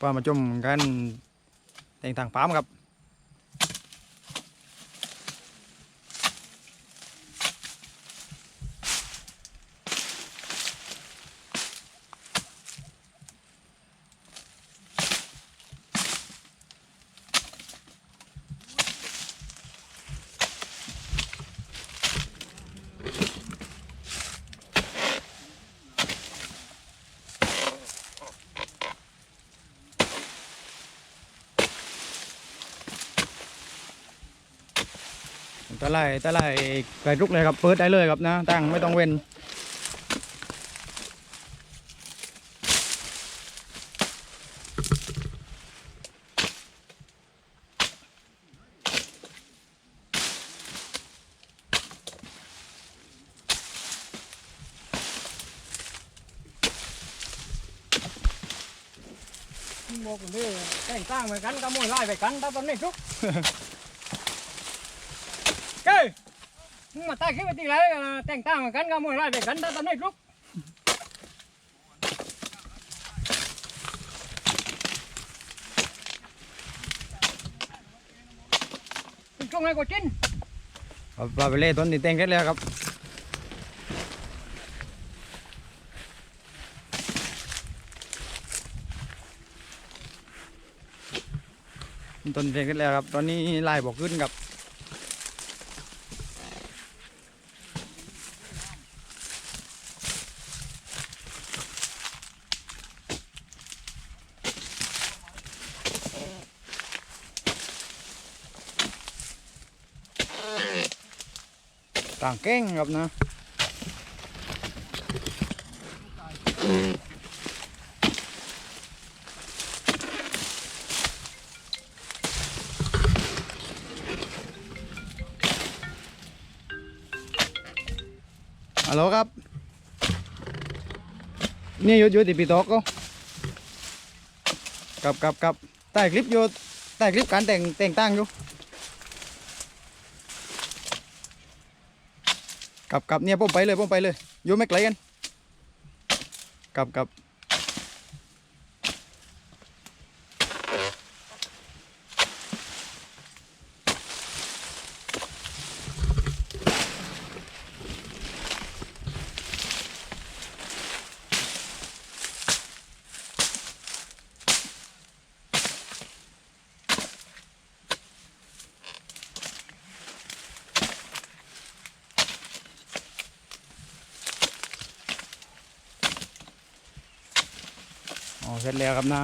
ป้ามาชมกันแต่งต่างปั๊มครับ ตะไลตะไลไก่ลุกเลยครับเปิดได้เลยครับนะ ตั้งไม่ต้องเว้นบอกคนนี้แต่งตั้งไปกันก็มวยไล่ไปกันตาตอนนี้ทุกเก้ย มึงมาใต้ขึ้นไปตีไรแต่งตั้งไปกันก็มวยไล่ไปกันตาตอนนี้ทุกช่วงไหนก็จิ้นปลาไปเล่ต้นนี่แต่งกันเลยครับต้นแต่งกันแล้วครับ ตอนนี้ลายบอกขึ้นกับ นะฮัลโหลครับนี่อยู่อยู่ที่ปีโตอกก็กับกับกับใต้คลิปอยู่ใต้คลิปการแต่งแต่งตั้งอยู่ กลับกลับเนี่ยผมไปเลยผมไปเลยอยู่ไม่ไกลกันกลับกลับ อ๋อเสร็จแล้วครับนะ